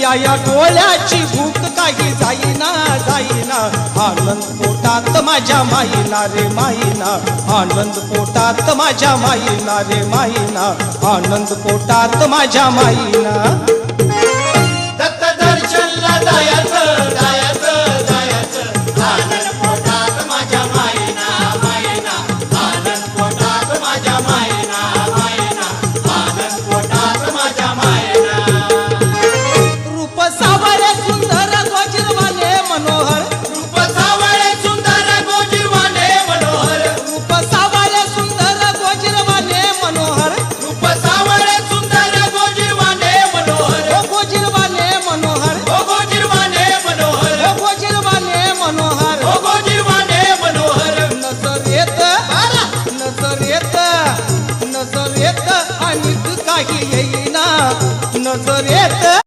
या या डोळ्याची भूक काही जाईना जाईना. आनंद पोटात माझ्या माईना रे माईना. आनंद पोटात माझ्या माईना रे माईना. आनंद पोटात माझ्या माईना. नजर येत. नजर येत आणि काही येईना. नजर येत.